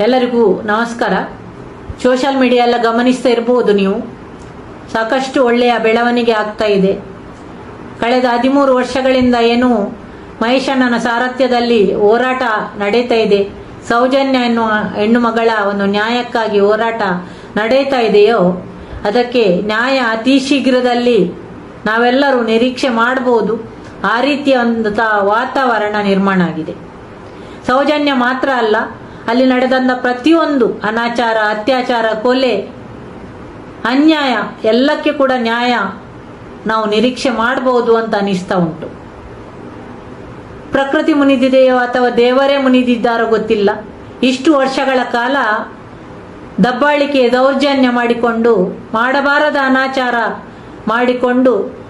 ಎಲ್ಲರಿಗೂ ನಮಸ್ಕಾರ. Social media ಎಲ್ಲ ಗಮನಿಸ್ತಾ ಇರಬಹುದು ನೀವು. ಸಾಕಷ್ಟು ಒಳ್ಳೆಯ ಬೆಳವಣಿಗೆ ಆಗ್ತಾ ಇದೆ. ಕಳೆದ ಹದಿಮೂರು ವರ್ಷಗಳಿಂದ ಏನು ಮಹೇಶಣ್ಣನ ಸಾರಥ್ಯದಲ್ಲಿ ಹೋರಾಟ ನಡೀತಾ ಇದೆ. ಸೌಜನ್ಯ ಎನ್ನುವ ಹೆಣ್ಣು ಮಗಳ ಒಂದು ನ್ಯಾಯಕ್ಕಾಗಿ ಹೋರಾಟ ನಡೀತಾ ಇದೆಯೋ, ಅದಕ್ಕೆ ನ್ಯಾಯ ಅತಿ ಶೀಘ್ರದಲ್ಲಿ ನಾವೆಲ್ಲರೂ ನಿರೀಕ್ಷೆ ಮಾಡಬಹುದು ಆ ರೀತಿಯ ಒಂದು ವಾತಾವರಣ ನಿರ್ಮಾಣ ಆಗಿದೆ. ಸೌಜನ್ಯ ಮಾತ್ರ ಅಲ್ಲ ಅಲ್ಲಿ ನಡೆದಂತ ಪ್ರತಿಯೊಂದು ಅನಾಚಾರ, ಅತ್ಯಾಚಾರ, ಕೊಲೆ, ಅನ್ಯಾಯ, ಎಲ್ಲಕ್ಕೆ ಕೂಡ ನ್ಯಾಯ ನಾವು ನಿರೀಕ್ಷೆ ಮಾಡಬಹುದು ಅಂತ ಅನಿಸ್ತಾ ಉಂಟು. ಪ್ರಕೃತಿ ಮುನಿದಿದೆಯೋ ಅಥವಾ ದೇವರೇ ಮುನಿದಿದ್ದಾರೋ ಗೊತ್ತಿಲ್ಲ. ಇಷ್ಟು ವರ್ಷಗಳ ಕಾಲ ದಬ್ಬಾಳಿಕೆ ದೌರ್ಜನ್ಯ ಮಾಡಿಕೊಂಡು, ಮಾಡಬಾರದ ಅನಾಚಾರ ಮಾಡಿಕೊಂಡು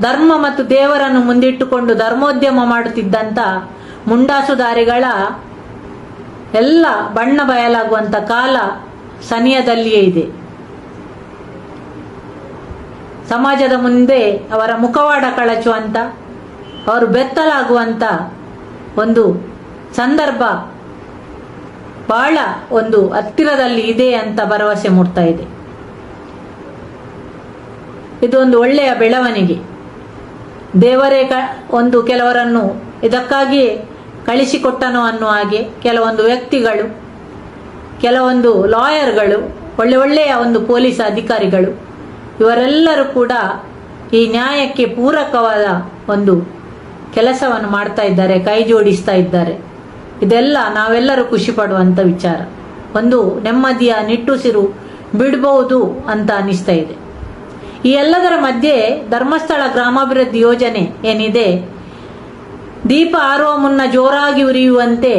ಧರ್ಮ ಮತ್ತು ದೇವರನ್ನು ಮುಂದಿಟ್ಟುಕೊಂಡು ಧರ್ಮೋದ್ಯಮ ಮಾಡುತ್ತಿದ್ದಂತ ಮುಂಡಾಸುದಾರಿಗಳ ಎಲ್ಲ ಬಣ್ಣ ಬಯಲಾಗುವಂತ ಕಾಲ ಸನಿಯದಲ್ಲಿಯೇ ಇದೆ. ಸಮಾಜದ ಮುಂದೆ ಅವರ ಮುಖವಾಡ ಕಳಚುವಂತ, ಅವರು ಬೆತ್ತಲಾಗುವಂತ ಒಂದು ಸಂದರ್ಭ ಬಹಳ ಒಂದು ಹತ್ತಿರದಲ್ಲಿ ಇದೆ ಅಂತ ಭರವಸೆ ಮೂಡ್ತಾ ಇದೆ. ಇದು ಒಂದು ಒಳ್ಳೆಯ ಬೆಳವಣಿಗೆ. ದೇವರೇ ಒಂದು ಕೆಲವರನ್ನು ಇದಕ್ಕಾಗಿ ಕಳಿಸಿಕೊಟ್ಟನು ಅನ್ನುವ ಹಾಗೆ ಕೆಲವೊಂದು ವ್ಯಕ್ತಿಗಳು, ಕೆಲವೊಂದು ಲಾಯರ್ಗಳು, ಒಳ್ಳೆ ಒಳ್ಳೆಯ ಒಂದು ಪೊಲೀಸ್ ಅಧಿಕಾರಿಗಳು, ಇವರೆಲ್ಲರೂ ಕೂಡ ಈ ನ್ಯಾಯಕ್ಕೆ ಪೂರಕವಾದ ಒಂದು ಕೆಲಸವನ್ನು ಮಾಡ್ತಾ ಇದ್ದಾರೆ, ಕೈ ಜೋಡಿಸ್ತಾ ಇದ್ದಾರೆ. ಇದೆಲ್ಲ ನಾವೆಲ್ಲರೂ ಖುಷಿ ಪಡುವಂತ ವಿಚಾರ. ಒಂದು ನೆಮ್ಮದಿಯ ನಿಟ್ಟುಸಿರು ಬಿಡಬಹುದು ಅಂತ ಅನಿಸ್ತಾ ಇದೆ. ಈ ಎಲ್ಲದರ ಮಧ್ಯೆ ಧರ್ಮಸ್ಥಳ ಗ್ರಾಮಾಭಿವೃದ್ಧಿ ಯೋಜನೆ ಏನಿದೆ ದೀಪ ಆರುವ ಮುನ್ನ ಜೋರಾಗಿ ಉರಿಯುವಂತೆ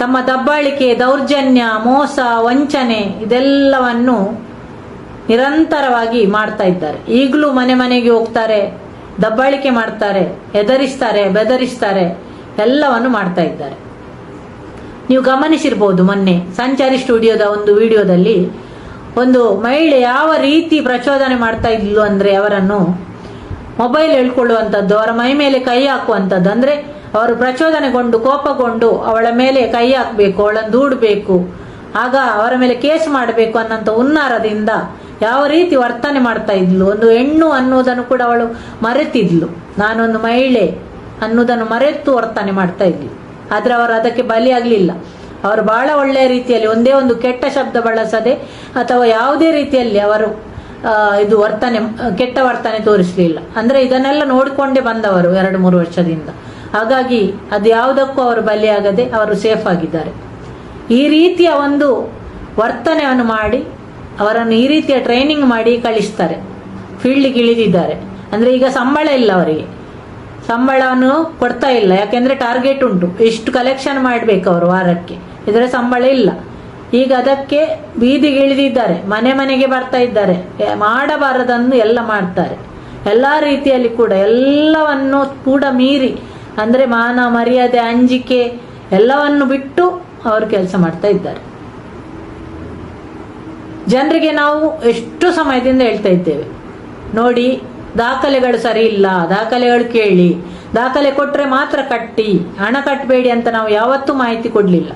ತಮ್ಮ ದಬ್ಬಾಳಿಕೆ, ದೌರ್ಜನ್ಯ, ಮೋಸ, ವಂಚನೆ ಇದೆಲ್ಲವನ್ನು ನಿರಂತರವಾಗಿ ಮಾಡ್ತಾ ಇದ್ದಾರೆ. ಈಗಲೂ ಮನೆ ಮನೆಗೆ ಹೋಗ್ತಾರೆ, ದಬ್ಬಾಳಿಕೆ ಮಾಡ್ತಾರೆ, ಹೆದರಿಸ್ತಾರೆ, ಬೆದರಿಸ್ತಾರೆ, ಎಲ್ಲವನ್ನು ಮಾಡ್ತಾ ಇದ್ದಾರೆ. ನೀವು ಗಮನಿಸಿರ್ಬೋದು ಮೊನ್ನೆ ಸಂಚಾರಿ ಸ್ಟುಡಿಯೋದ ಒಂದು ವಿಡಿಯೋದಲ್ಲಿ ಒಂದು ಮಹಿಳೆ ಯಾವ ರೀತಿ ಪ್ರಚೋದನೆ ಮಾಡ್ತಾ ಇದ್ಲು ಅಂದ್ರೆ ಅವರನ್ನು ಮೊಬೈಲ್ ಹೇಳ್ಕೊಳ್ಳುವಂಥದ್ದು, ಅವರ ಮೈ ಮೇಲೆ ಕೈ ಹಾಕುವಂಥದ್ದು. ಅಂದ್ರೆ ಅವರು ಪ್ರಚೋದನೆಗೊಂಡು, ಕೋಪಗೊಂಡು ಅವಳ ಮೇಲೆ ಕೈ ಹಾಕಬೇಕು, ಅವಳನ್ನು ದೂಡಬೇಕು. ಆಗ ಅವರ ಮೇಲೆ ಕೇಸ್ ಮಾಡಬೇಕು ಅನ್ನೋಂಥ ಉನ್ನಾರದಿಂದ ಯಾವ ರೀತಿ ವರ್ತನೆ ಮಾಡ್ತಾ ಇದ್ಲು. ಒಂದು ಹೆಣ್ಣು ಅನ್ನೋದನ್ನು ಕೂಡ ಅವಳು ಮರೆತಿದ್ಲು. ನಾನೊಂದು ಮಹಿಳೆ ಅನ್ನೋದನ್ನು ಮರೆತು ವರ್ತನೆ ಮಾಡ್ತಾ ಇದ್ಲು. ಆದ್ರೆ ಅವರು ಅದಕ್ಕೆ ಬಲಿಯಾಗಲಿಲ್ಲ. ಅವರು ಬಹಳ ಒಳ್ಳೆಯ ರೀತಿಯಲ್ಲಿ ಒಂದೇ ಒಂದು ಕೆಟ್ಟ ಶಬ್ದ ಬಳಸದೆ ಅಥವಾ ಯಾವುದೇ ರೀತಿಯಲ್ಲಿ ಅವರು ಇದು ವರ್ತನೆ, ಕೆಟ್ಟ ವರ್ತನೆ ತೋರಿಸಲಿಲ್ಲ. ಅಂದ್ರೆ ಇದನ್ನೆಲ್ಲ ನೋಡಿಕೊಂಡೇ ಬಂದವರು ಎರಡು ಮೂರು ವರ್ಷದಿಂದ. ಹಾಗಾಗಿ ಅದು ಯಾವುದಕ್ಕೂ ಅವರು ಬಲಿಯಾಗದೆ ಅವರು ಸೇಫ್ ಆಗಿದ್ದಾರೆ. ಈ ರೀತಿಯ ಒಂದು ವರ್ತನೆಯನ್ನು ಮಾಡಿ, ಅವರನ್ನು ಈ ರೀತಿಯ ಟ್ರೈನಿಂಗ್ ಮಾಡಿ ಕಳಿಸ್ತಾರೆ. ಫೀಲ್ಡ್ಗೆ ಇಳಿದಿದ್ದಾರೆ. ಅಂದ್ರೆ ಈಗ ಸಂಬಳ ಇಲ್ಲ ಅವರಿಗೆ. ಸಂಬಳವನ್ನು ಕೊಡ್ತಾ ಇಲ್ಲ. ಯಾಕೆಂದ್ರೆ ಟಾರ್ಗೆಟ್ ಉಂಟು. ಎಷ್ಟು ಕಲೆಕ್ಷನ್ ಮಾಡ್ಬೇಕು ಅವರು ವಾರಕ್ಕೆ. ಇದರ ಸಂಬಳ ಇಲ್ಲ. ಈಗ ಅದಕ್ಕೆ ಬೀದಿಗೆ ಇಳಿದಿದ್ದಾರೆ. ಮನೆ ಮನೆಗೆ ಬರ್ತಾ ಇದ್ದಾರೆ. ಮಾಡಬಾರದನ್ನು ಎಲ್ಲ ಮಾಡ್ತಾರೆ. ಎಲ್ಲ ರೀತಿಯಲ್ಲಿ ಕೂಡ ಎಲ್ಲವನ್ನು ಕೂಡ ಮೀರಿ, ಅಂದ್ರೆ ಮಾನ, ಮರ್ಯಾದೆ, ಅಂಜಿಕೆ ಎಲ್ಲವನ್ನು ಬಿಟ್ಟು ಅವರು ಕೆಲಸ ಮಾಡ್ತಾ ಇದ್ದಾರೆ. ಜನರಿಗೆ ನಾವು ಎಷ್ಟು ಸಮಯದಿಂದ ಹೇಳ್ತಾ ಇದ್ದೇವೆ. ನೋಡಿ, ದಾಖಲೆಗಳು ಸರಿ ಇಲ್ಲ, ದಾಖಲೆಗಳು ಕೇಳಿ, ದಾಖಲೆ ಕೊಟ್ಟರೆ ಮಾತ್ರ ಕಟ್ಟಿ, ಹಣ ಕಟ್ಟಬೇಡಿ ಅಂತ ನಾವು ಯಾವತ್ತೂ ಮಾಹಿತಿ ಕೊಡ್ಲಿಲ್ಲ.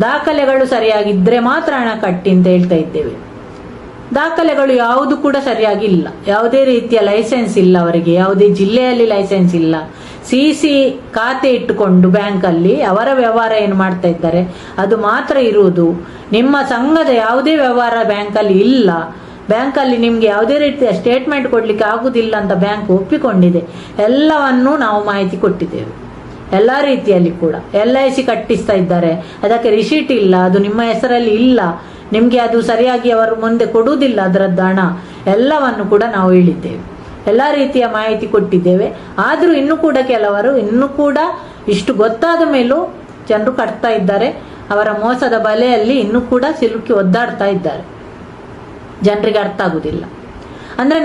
ದಾಖಲೆಗಳು ಸರಿಯಾಗಿದ್ದರೆ ಮಾತ್ರ ಹಣ ಕಟ್ಟಿ ಅಂತ ಹೇಳ್ತಾ ಇದ್ದೇವೆ. ದಾಖಲೆಗಳು ಯಾವುದು ಕೂಡ ಸರಿಯಾಗಿ ಇಲ್ಲ ಯಾವುದೇ ರೀತಿಯ ಲೈಸೆನ್ಸ್ ಇಲ್ಲ ಅವರಿಗೆ. ಯಾವುದೇ ಜಿಲ್ಲೆಯಲ್ಲಿ ಲೈಸೆನ್ಸ್ ಇಲ್ಲ. ಸಿ ಸಿ ಖಾತೆ ಇಟ್ಟುಕೊಂಡು ಬ್ಯಾಂಕಲ್ಲಿ ಅವರ ವ್ಯವಹಾರ ಏನು ಮಾಡ್ತಾ ಇದ್ದಾರೆ? ಅದು ಮಾತ್ರ ಇರುವುದು. ನಿಮ್ಮ ಸಂಘದ ಯಾವುದೇ ವ್ಯವಹಾರ ಬ್ಯಾಂಕಲ್ಲಿ ಇಲ್ಲ. ಬ್ಯಾಂಕಲ್ಲಿ ನಿಮಗೆ ಯಾವುದೇ ರೀತಿಯ ಸ್ಟೇಟ್ಮೆಂಟ್ ಕೊಡಲಿಕ್ಕೆ ಆಗುದಿಲ್ಲ ಅಂತ ಬ್ಯಾಂಕ್ ಒಪ್ಪಿಕೊಂಡಿದೆ. ಎಲ್ಲವನ್ನೂ ನಾವು ಮಾಹಿತಿ ಕೊಟ್ಟಿದ್ದೇವೆ. ಎಲ್ಲಾ ರೀತಿಯಲ್ಲಿ ಕೂಡ. ಎಲ್ ಐ ಸಿ ಕಟ್ಟಿಸ್ತಾ ಇದ್ದಾರೆ. ಅದಕ್ಕೆ ರಿಸೀಟ್ ಇಲ್ಲ, ಅದು ನಿಮ್ಮ ಹೆಸರಲ್ಲಿ ಇಲ್ಲ. ನಿಮ್ಗೆ ಅದು ಸರಿಯಾಗಿ ಅವರು ಮುಂದೆ ಕೊಡುವುದಿಲ್ಲ, ಅದರದ್ದು ಹಣ. ಎಲ್ಲವನ್ನು ಕೂಡ ನಾವು ಹೇಳಿದ್ದೇವೆ. ಎಲ್ಲ ರೀತಿಯ ಮಾಹಿತಿ ಕೊಟ್ಟಿದ್ದೇವೆ. ಆದ್ರೂ ಇನ್ನು ಕೂಡ ಕೆಲವರು, ಇನ್ನು ಕೂಡ ಇಷ್ಟು ಗೊತ್ತಾದ ಮೇಲೂ ಜನರು ಕಟ್ತಾ ಇದ್ದಾರೆ. ಅವರ ಮೋಸದ ಬಲೆಯಲ್ಲಿ ಇನ್ನು ಕೂಡ ಸಿಲುಕಿ ಒದ್ದಾಡ್ತಾ ಇದ್ದಾರೆ. ಜನರಿಗೆ ಅರ್ಥ ಆಗುದಿಲ್ಲ ಅಂದ್ರೆ